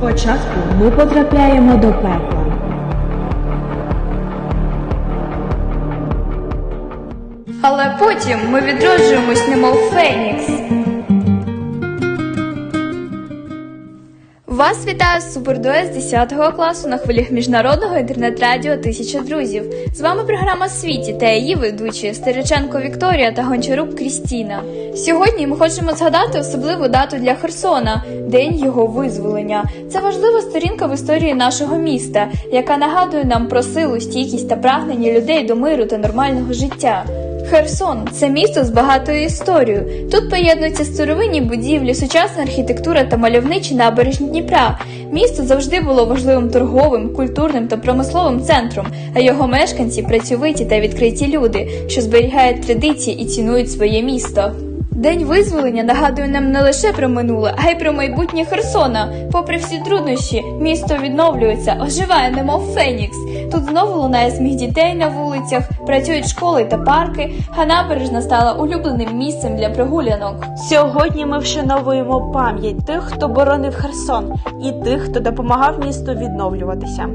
Спочатку ми потрапляємо до пекла. Але потім ми відроджуємось, немов Фенікс. Вас вітає супердует з 10 класу на хвилях міжнародного інтернет-радіо Тисяча друзів. З вами програма Світі та її ведучі Стереченко Вікторія та Гончарук Крістіна. Сьогодні ми хочемо згадати особливу дату для Херсона день його визволення. Це важлива сторінка в історії нашого міста, яка нагадує нам про силу, стійкість та прагнення людей до миру та нормального життя. Херсон це місто з багатою історією. Тут поєднуються старовинні будівлі, сучасна архітектура та мальовничі набережні Дніпра. Місто завжди було важливим торговим, культурним та промисловим центром, а його мешканці працьовиті та відкриті люди, що зберігають традиції і цінують своє місто. День визволення нагадує нам не лише про минуле, а й про майбутнє Херсона. Попри всі труднощі, місто відновлюється, оживає, немов Фенікс. Тут знову лунає сміх дітей на вулицях, працюють школи та парки, а набережна стала улюбленим місцем для прогулянок. Сьогодні ми вшановуємо пам'ять тих, хто боронив Херсон, і тих, хто допомагав місту відновлюватися.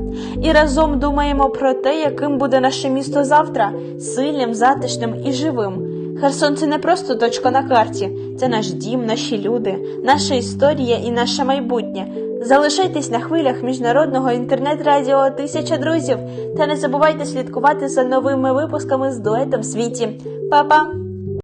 І разом думаємо про те, яким буде наше місто завтра сильним, затишним і живим. Херсон це не просто точка на карті, це наш дім, наші люди, наша історія і наше майбутнє. Залишайтесь на хвилях міжнародного інтернет-радіо Тисяча друзів та не забувайте слідкувати за новими випусками з дуетом світі. Па-па!